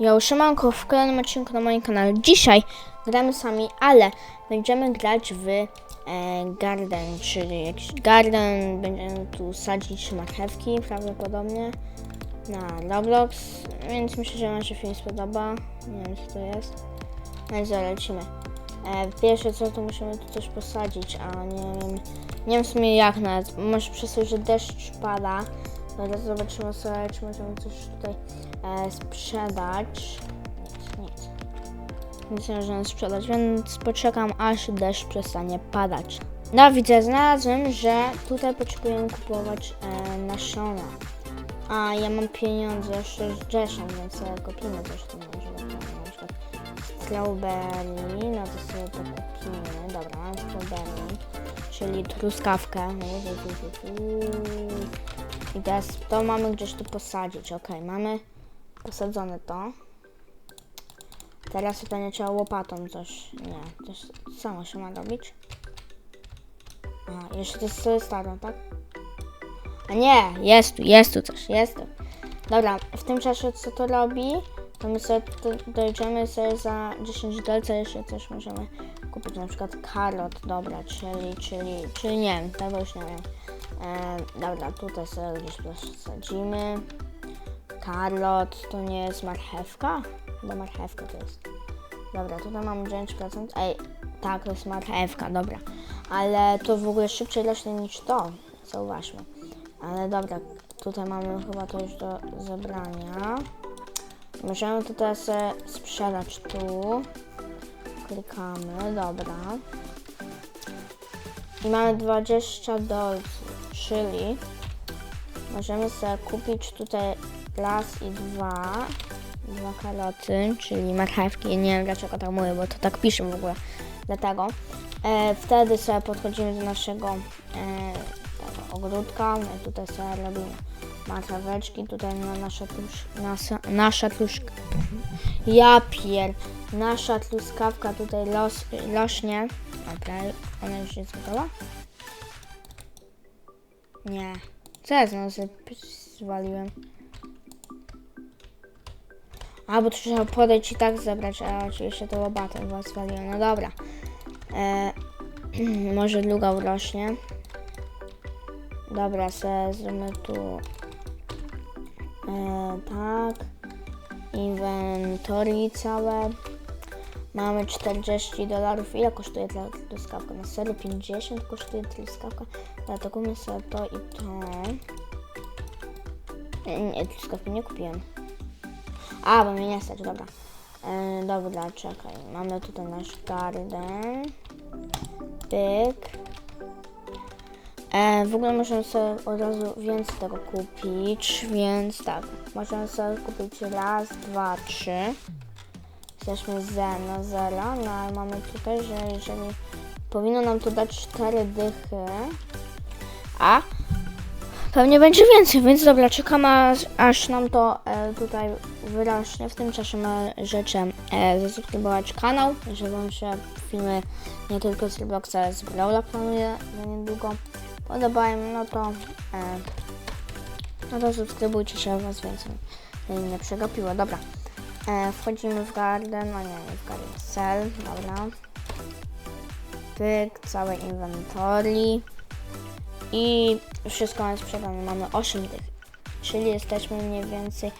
Ja siemanko w kolejnym odcinku na moim kanale. Dzisiaj gramy sami, ale będziemy grać w e, garden, czyli jakiś garden. Będziemy tu sadzić marchewki prawdopodobnie na Roblox, więc myślę, że Wam się film spodoba. Nie wiem co to jest. No i zalecimy. E, pierwsze co to musimy tu coś posadzić, a nie wiem, nie wiem w sumie jak nawet. Może przez to, że deszcz pada. Zaraz zobaczymy sobie, czy możemy coś tutaj e, sprzedać. Nic, nic. Nie możemy sprzedać, więc poczekam aż deszcz przestanie padać. No widzę, znalazłem, że tutaj potrzebujemy kupować e, nasiona. A ja mam pieniądze 60, więc sobie kupimy coś tu może. Na przykład strawberry, no to sobie to kupimy. Dobra, mam strawberry, czyli truskawkę. I teraz to mamy gdzieś tu posadzić. Ok, mamy posadzone to. Teraz to nie trzeba łopatą coś. Nie, s- samo się ma robić. A, jeszcze to jest sobie staro, tak? A nie, jest tu, jest tu coś, jest tu. Dobra, w tym czasie co to robi, to my sobie dojdziemy sobie za 10 dolca jeszcze coś możemy kupić, na przykład karot, dobra, czyli, czyli, czyli nie wiem, tego już nie wiem. E, dobra, tutaj sobie gdzieś posadzimy. Karot, to nie jest marchewka? Chyba marchewka to jest. Dobra, tutaj mam 9%. Ej, tak, to jest marchewka, dobra. Ale to w ogóle szybciej rośnie niż to, zauważmy. Ale dobra, tutaj mamy chyba to już do zebrania. Możemy teraz sobie sprzedać tu. Klikamy, dobra. I mamy 20 dolców, czyli możemy sobie kupić tutaj raz i dwa, dwa karoty, czyli marchewki. Nie wiem dlaczego tak mówię, bo to tak pisze w ogóle. Dlatego e, wtedy sobie podchodzimy do naszego e, ogródka. I tutaj sobie robimy marcheweczki. Tutaj na nasza, trusz, nasza, nasza truszka. Ja pier. Nasza truskawka tutaj los, rośnie. Dobra, ona już jest gotowa? Nie. Co ja znowu zwaliłem? A, bo tu trzeba podejść i tak zebrać, a oczywiście to łobatę chyba zwaliłem. No dobra. E, może druga urośnie. Dobra, sobie zróbmy tu e, tak. Inventory całe. Mamy 40 dolarów. Ile kosztuje ta truskawka? Na serio 50 kosztuje truskawka. To kupmy sobie to i to. Nie, truskawki nie kupiłem. A, bo mnie nie stać, dobra. E, dobra, czekaj. Mamy tutaj nasz garden. Pyk. E, w ogóle możemy sobie od razu więcej tego kupić, więc tak. Możemy sobie kupić raz, dwa, trzy. Jesteśmy ze na zero, no ale mamy tutaj, że jeżeli powinno nam to dać cztery dychy, a pewnie będzie więcej, więc dobra, czekamy aż, aż nam to e, tutaj wyrośnie. W tym czasie możecie e, zasubskrybować kanał, żeby się filmy nie tylko z Robloxa, ale z Brawla planuję za niedługo podobają, no to e, no to subskrybujcie się, was więcej nie przegapiło. Dobra, e, wchodzimy w garden, a nie, nie w garden, cell, dobra. Pyk, całe inventory i wszystko mamy sprzedane, mamy 8 tych, czyli jesteśmy mniej więcej,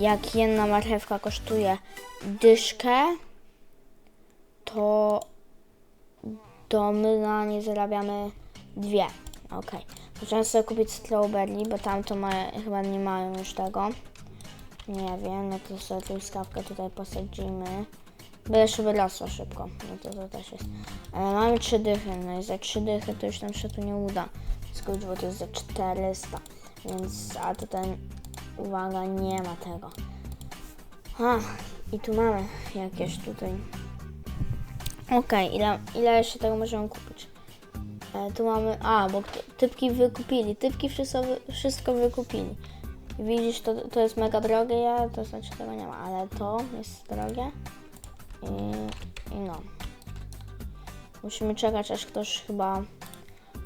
jak jedna marchewka kosztuje dyszkę, to to my na nie zarabiamy dwie. Okej. Możemy sobie kupić strawberry, bo tam to ma, chyba nie mają już tego. Nie wiem, no to sobie truskawkę tutaj posadzimy. Byle się wyrosła szybko, no to to też jest. Ale mamy trzy dychy, no i za trzy dychy to już nam się tu nie uda. Skróć, bo to jest za 400. Więc, a tutaj, uwaga, nie ma tego. A, i tu mamy jakieś tutaj Okej, ile, ile jeszcze tego możemy kupić? E, tu mamy. A, bo typki wykupili. Typki wszystko, wszystko wykupili. Widzisz, to, to jest mega drogie, ja, to znaczy tego nie ma, ale to jest drogie. I, i no. Musimy czekać, aż ktoś chyba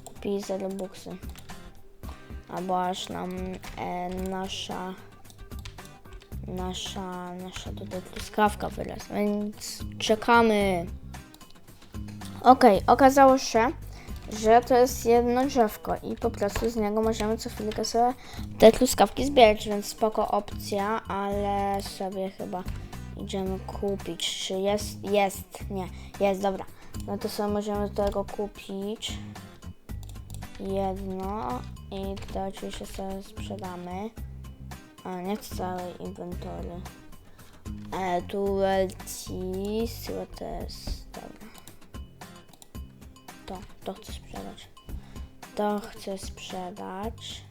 kupi za Robuxy. Albo aż nam e, nasza nasza, nasza tutaj truskawka wyrosła, więc czekamy. Okej, okazało się, że to jest jedno drzewko i po prostu z niego możemy co chwilkę sobie te truskawki zbierać, więc spoko opcja, ale sobie chyba idziemy kupić. Czy jest? Jest, nie, jest, dobra. No to sobie możemy tego kupić jedno i to oczywiście sobie sprzedamy. A nie całej inwentory. E, leci, co to jest? Dobra. To, to chcę sprzedać. To chcę sprzedać.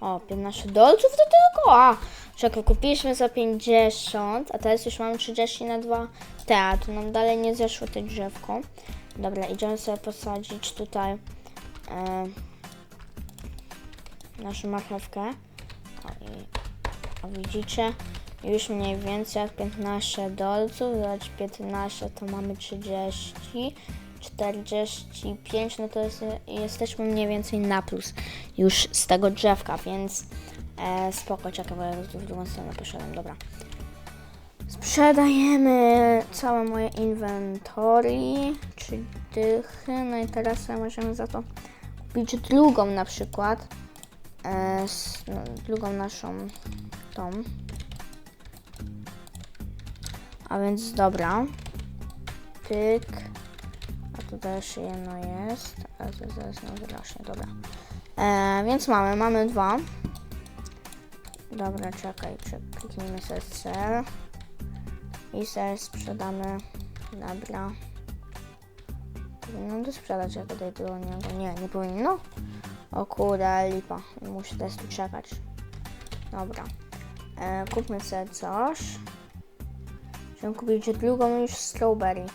O, 15 dolców do tego? A, czekaj, kupiliśmy za 50, a teraz już mamy 30 na 2 te, nam dalej nie zeszło te drzewko. Dobra, idziemy sobie posadzić tutaj e, naszą marchewkę. O, i, o widzicie, już mniej więcej jak 15 dolców, dodać 15 to mamy 30, 45, no to jest, jesteśmy mniej więcej na plus już z tego drzewka, więc e, spoko, czekaj, bo ja w drugą stronę poszedłem, dobra. Sprzedajemy całe moje inventory, czy dychy, no i teraz możemy za to kupić drugą na przykład, e, s- no, drugą naszą tą. A więc dobra, tyk, a tutaj jeszcze jedno jest, ale to zaraz nam wyrośnie, dobra. E, więc mamy, mamy dwa. Dobra, czekaj, czek, kliknijmy sobie cel. I sobie sprzedamy. Dobra. Powinno to sprzedać jako tutaj do niego. Nie, nie powinno. O kurde, lipa. Muszę teraz tu czekać. Dobra. E, kupmy sobie coś. Chciałem kupić drugą już strawberry.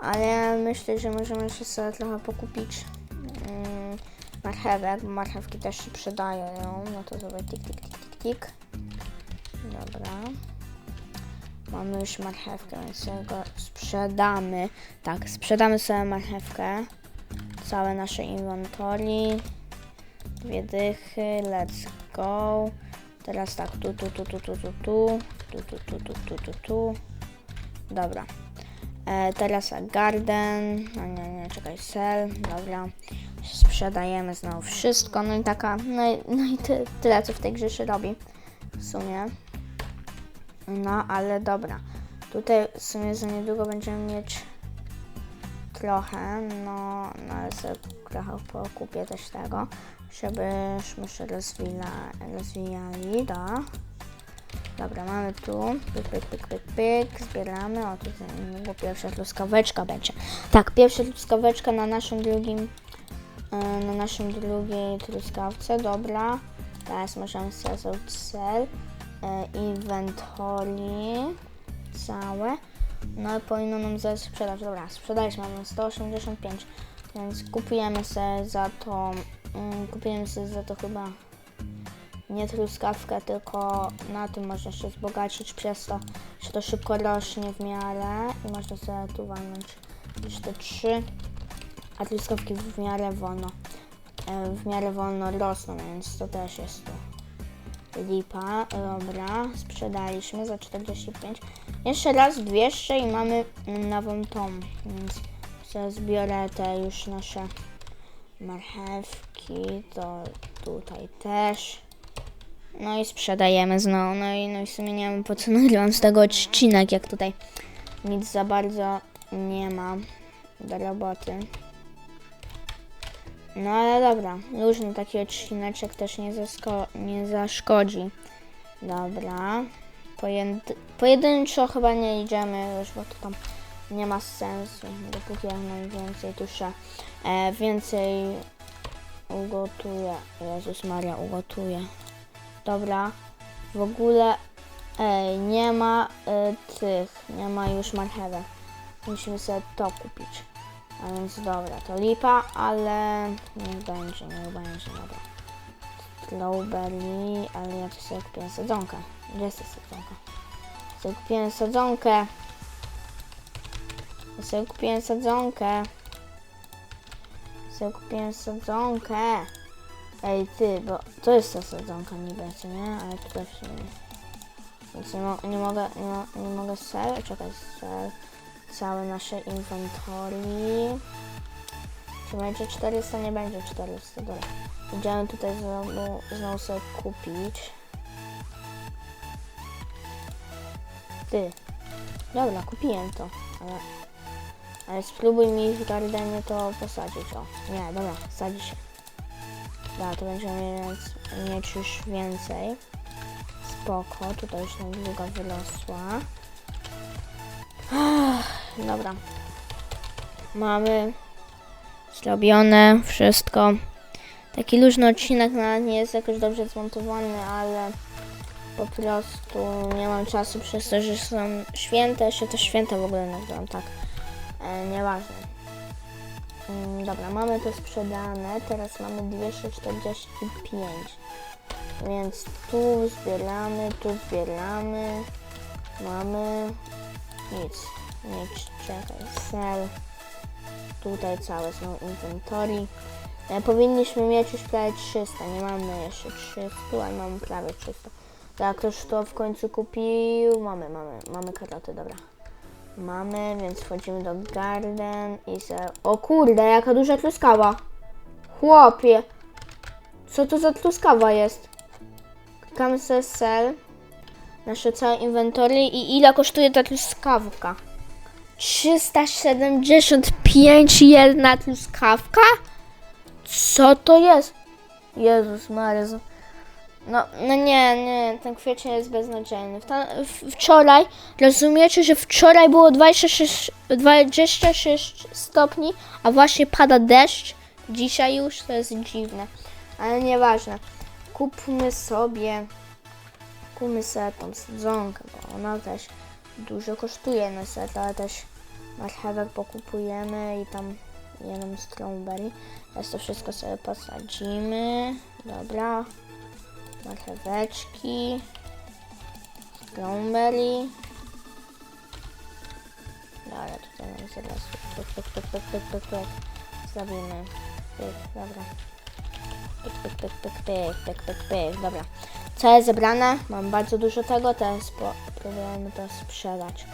Ale myślę, że możemy jeszcze sobie trochę pokupić mm, marchewek, bo marchewki też się przydają. No to sobie tik, tik, tik, tik, tik. Dobra. Mamy już marchewkę, więc sobie go sprzedamy. Tak, sprzedamy sobie marchewkę. Całe nasze inventory. Dwie let's go. Teraz tak, tu, tu, tu, tu, tu, tu, tu, tu, tu, tu, tu, tu, tu, tu. Dobra. E, teraz garden, no nie, nie, czekaj, sell, dobra. Sprzedajemy znowu wszystko, no i taka, no i, no i ty, tyle, co w tej grze się robi w sumie. No, ale dobra. Tutaj w sumie za niedługo będziemy mieć trochę, no, no ale sobie trochę pokupię też tego, żebyśmy się rozwila, rozwijali, da. Dobra, mamy tu, pyk, pyk, pyk, pyk, pyk, zbieramy, o tutaj niedługo pierwsza truskaweczka będzie. Tak, pierwsza truskaweczka na naszym drugim, e, na naszym drugiej truskawce, dobra. Teraz możemy sobie zrobić cel e, inventory całe. No powinno nam zaraz sprzedać. Dobra, sprzedaliśmy, mamy 185, więc kupujemy sobie za to, mm, kupujemy sobie za to chyba nie truskawkę, tylko na tym można się wzbogacić przez to, że to szybko rośnie w miarę i można sobie tu walnąć te trzy, a truskawki w miarę wolno, e, w miarę wolno rosną, więc to też jest tu. Lipa, dobra, sprzedaliśmy za 45. Jeszcze raz 200 i mamy nową tą, więc zbiorę te już nasze marchewki, to tutaj też. No i sprzedajemy znowu, no i, no i w sumie nie wiem po co nagrywam z tego odcinek, jak tutaj nic za bardzo nie ma do roboty. No ale dobra, luźny taki odcineczek też nie, nie zaszkodzi. Dobra. Pojed- pojedynczo chyba nie idziemy już, bo to tam nie ma sensu, dopóki jak najwięcej tuszę. E, więcej ugotuję. Jezus Maria, ugotuję. Dobra. W ogóle ej, nie ma e, tych, nie ma już marchewek. Musimy sobie to kupić. A więc dobra, to lipa, ale niech będzie, niech będzie, dobra. Strawberry, ale ja tu sobie kupiłem sadzonkę. Gdzie jest ta sadzonka? Sobie kupiłem sadzonkę. Ja sobie kupiłem sadzonkę. Sobie kupiłem sadzonkę. Ej ty, bo to jest ta sadzonka niby, co nie? Ale tutaj w sumie Więc nie, mo- nie mogę, nie, mo- nie mogę sell, czekaj, sell, całe nasze inventory. Czy będzie 400? Nie będzie 400, dobra. Idziemy tutaj znowu, znowu sobie kupić. Ty. Dobra, kupiłem to, ale... Ale spróbuj mi w gardenie to posadzić, o. Nie, dobra, sadzi się. Dobra, to będziemy mieć już więcej. Spoko, tutaj już nam długa wyrosła. Dobra. Mamy zrobione wszystko. Taki luźny odcinek nawet nie jest jakoś dobrze zmontowany, ale po prostu nie mam czasu przez to, że są święta. Jeszcze to święta w ogóle nagrałam, tak. E, nieważne. Mm, Dobra, mamy to sprzedane. Teraz mamy 245. Więc tu zbieramy, tu zbieramy. Mamy nic. Nic, czekaj. Sell. Tutaj całe są inventory. E, powinniśmy mieć już prawie 300. Nie mamy jeszcze 300, ale mamy prawie 300. Tak, ktoś to w końcu kupił. Mamy, mamy, mamy karoty, dobra. Mamy, więc wchodzimy do garden i se... O kurde, jaka duża truskawa. Chłopie. Co to za truskawa jest? Klikamy sobie sell. Nasze całe inwentory i ile kosztuje ta truskawka? 375 jedna truskawka? Co to jest? Jezus Maria. No, no nie, nie, ten kwiecień jest beznadziejny. Wta- w- wczoraj, rozumiecie, że wczoraj było 26, 26 stopni, a właśnie pada deszcz. Dzisiaj już to jest dziwne, ale nieważne. Kupmy sobie, kupmy sobie tą sadzonkę, bo ona też dużo kosztuje niestety, ale też marchewek pokupujemy i tam jedną strawberry. Teraz to wszystko sobie posadzimy. Dobra, marcheweczki, strawberry. Dobra, tutaj nam zaraz pyk, pyk, pyk, pyk, pyk, pyk, pyk. Zrobimy. Pyk, dobra. Pyk, pyk, pyk, pyk, pyk, pyk, pyk, pyk, dobra. Jest zebrane? Mam bardzo dużo tego, teraz próbujemy to sprzedać.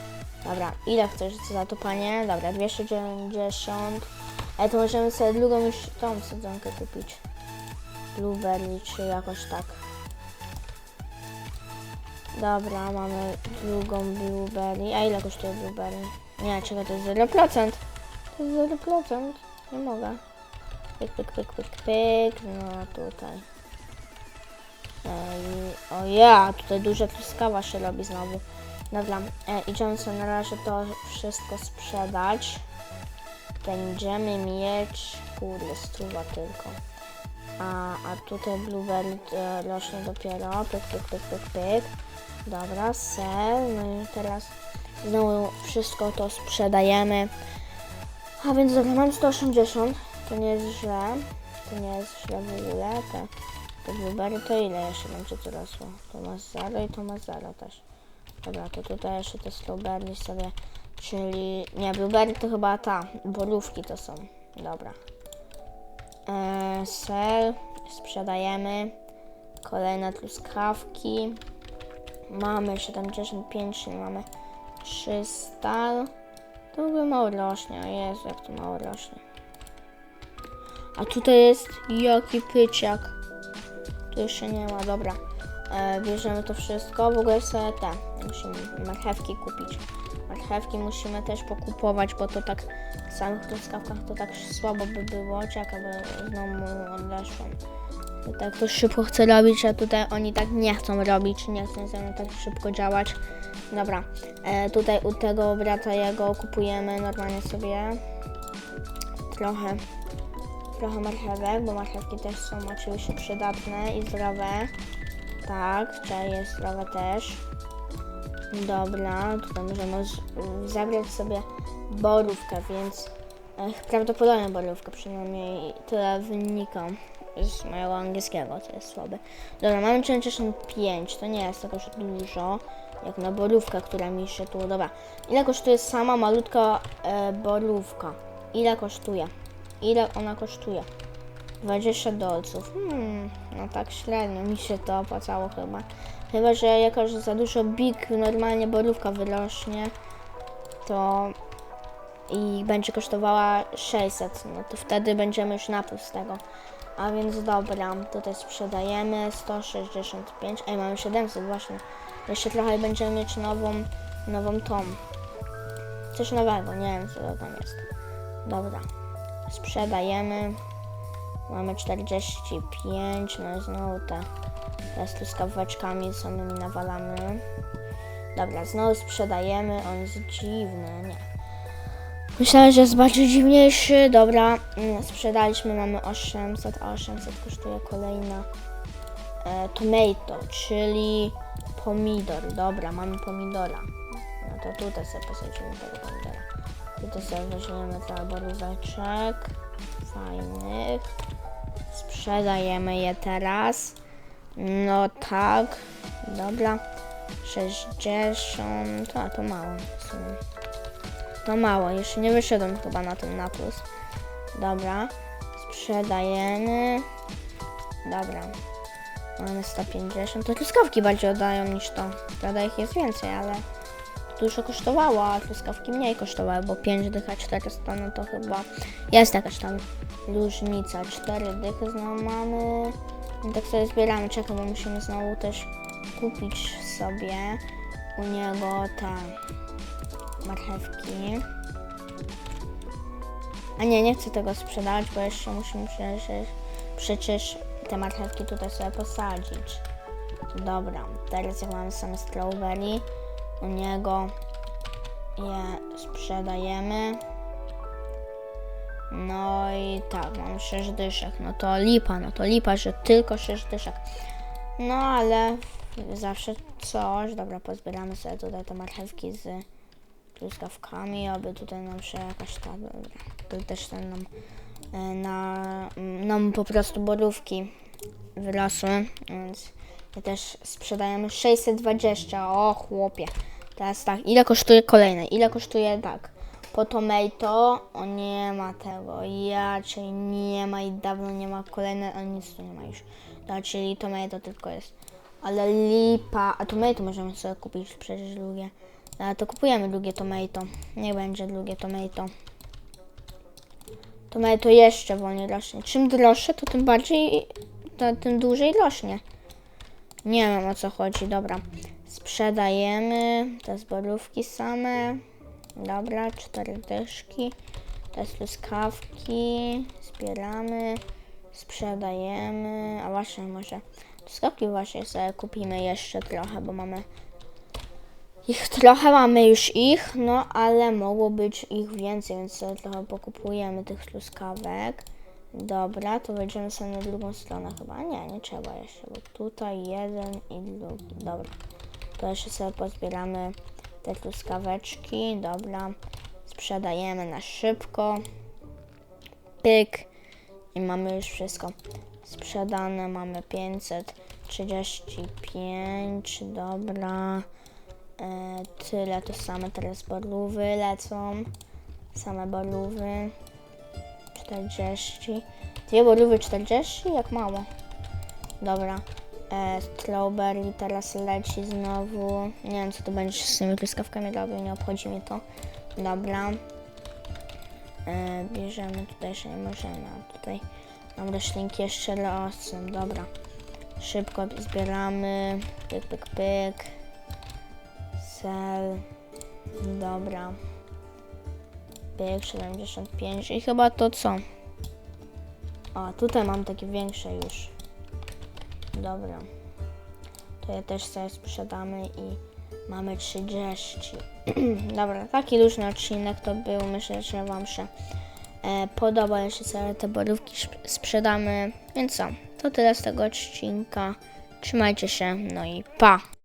Dobra, ile chcesz za to, panie? Dobra, 290. Ale to możemy sobie drugą już tą sadzonkę kupić. Blueberry, czy jakoś tak. Dobra, mamy drugą blueberry. A ile kosztuje blueberry? Nie, czekaj, to jest 0%. To jest 0%. Nie mogę. Pyk, pyk, pyk, pyk, pyk. No tutaj. O ja, tutaj duża truskawa się robi znowu. Dobra, e, idziemy sobie na razie to wszystko sprzedać. Będziemy mieć, kurde, struwa tylko. A, a tutaj blueberry e, rośnie dopiero. Pyk, pyk, pyk, pyk, pyk. Dobra, sell. No i teraz znowu wszystko to sprzedajemy. A więc dobra, mam 180. To nie jest źle. To nie jest źle w ogóle. Te, te blueberry to ile jeszcze będzie tu rosło? To ma 0 i to ma 0 też. Dobra, to tutaj jeszcze te strawberry sobie, czyli... Nie, blueberry to chyba ta, borówki to są. Dobra. Eee, sell, sprzedajemy. Kolejne truskawki. Mamy 75, czyli mamy 300. To w ogóle mało rośnie, o Jezu, jak to mało rośnie. A tutaj jest jaki pyczak. Tu jeszcze nie ma, dobra. E, bierzemy to wszystko, w ogóle sobie te, musimy marchewki kupić. Marchewki musimy też pokupować, bo to tak w samych truskawkach to tak słabo by było. Czekaj, bo znowu odeszłam. To tak to szybko chce robić, a tutaj oni tak nie chcą robić, nie chcą ze mną tak szybko działać. Dobra, e, tutaj u tego brata jego kupujemy normalnie sobie trochę, trochę marchewek, bo marchewki też są oczywiście przydatne i zdrowe. Tak, czaj jest zdrowe też. Dobra, tutaj możemy zabrać sobie borówkę, więc e, prawdopodobnie borówkę, przynajmniej tyle wynika z mojego angielskiego, co jest słabe. Dobra, mamy 65, to nie jest jakoś dużo, jak na borówkę, która mi się tu... Dobra, ile kosztuje sama malutka e, borówka? Ile kosztuje? Ile ona kosztuje? 20 dolców. Hmm, no tak średnio mi się to opłacało chyba. Chyba, że jako, że za dużo big normalnie borówka wyrośnie, to i będzie kosztowała 600, no to wtedy będziemy już na tego. A więc dobra, tutaj sprzedajemy 165, ej mamy 700 właśnie. Jeszcze trochę i będziemy mieć nową, nową tą. Coś nowego, nie wiem co to tam jest. Dobra, sprzedajemy. Mamy 45, no i znowu te, te z truskaweczkami samymi nawalamy. Dobra, znowu sprzedajemy, on jest dziwny, nie. Myślałem, że jest bardziej dziwniejszy. Dobra, mm, sprzedaliśmy, mamy 800, a 800 kosztuje kolejna e, tomato, czyli pomidor. Dobra, mamy pomidora. No to tutaj sobie posadzimy tego pomidora. Tutaj sobie weźmiemy trochę boróweczek fajnych. Sprzedajemy je teraz. No tak, dobra. 60, a to mało. To mało, jeszcze nie wyszedłem chyba na ten na plus. Dobra, sprzedajemy. Dobra, mamy 150. To truskawki bardziej oddają niż to. Prawda ich jest więcej, ale dużo kosztowało, a truskawki mniej kosztowały, bo 5 dych a 400 no to chyba jest jakaś tam różnica. 4 dychy znowu mamy. No tak sobie zbieramy, czekaj, bo musimy znowu też kupić sobie u niego te marchewki. A nie, nie chcę tego sprzedawać, bo jeszcze musimy przecież, przecież te marchewki tutaj sobie posadzić. Dobra, teraz jak mamy same strawberry, u niego je sprzedajemy. No i tak, mam 6 dyszek. No to lipa, no to lipa, że tylko 6 dyszek. No ale zawsze coś. Dobra, pozbieramy sobie tutaj te marchewki z truskawkami, aby tutaj nam się jakaś ta, tu też ten nam, e, na, nam po prostu borówki wyrosły, więc też sprzedajemy 620, o chłopie. Teraz tak, ile kosztuje kolejne? Ile kosztuje tak? Po tomato, o nie ma tego, ja, czyli nie ma i dawno nie ma kolejne, a nic tu nie ma już. No, czyli tomato tylko jest. Ale lipa, a tomato możemy sobie kupić przecież drugie. Ale to kupujemy drugie tomato. Nie będzie drugie tomato. Tomato jeszcze wolniej rośnie. Czym droższe, to tym bardziej, to, tym dłużej rośnie. Nie wiem o co chodzi, dobra. Sprzedajemy te zborówki same. Dobra, cztery dyszki. Te truskawki. Zbieramy. Sprzedajemy. A właśnie, może truskawki właśnie sobie kupimy jeszcze trochę, bo mamy ich trochę, mamy już ich, no ale mogło być ich więcej, więc sobie trochę pokupujemy tych truskawek. Dobra, to wejdziemy sobie na drugą stronę chyba. Nie, nie trzeba jeszcze, bo tutaj jeden i drugi. Dobra, to jeszcze sobie pozbieramy te truskaweczki. Dobra, sprzedajemy na szybko. Pyk. I mamy już wszystko sprzedane. Mamy 535. Dobra. E, tyle to same teraz borówy lecą. Same borówy. 40. Dwie borówy 40? Jak mało. Dobra. E, strawberry teraz leci znowu. Nie wiem co to będzie z tymi truskawkami robił, nie obchodzi mnie to. Dobra. E, bierzemy tutaj jeszcze nie możemy, tutaj mam roślinki jeszcze rosną. Dobra. Szybko zbieramy. Pyk, pyk, pyk. Cel. Dobra. Pyk 75 i chyba to co? A, tutaj mam takie większe już. Dobra. To je też sobie sprzedamy i mamy 30. Dobra, taki luźny odcinek to był. Myślę, że Wam się e, podoba. Jeszcze sobie te borówki sp- sprzedamy. Więc co? To tyle z tego odcinka. Trzymajcie się, no i pa!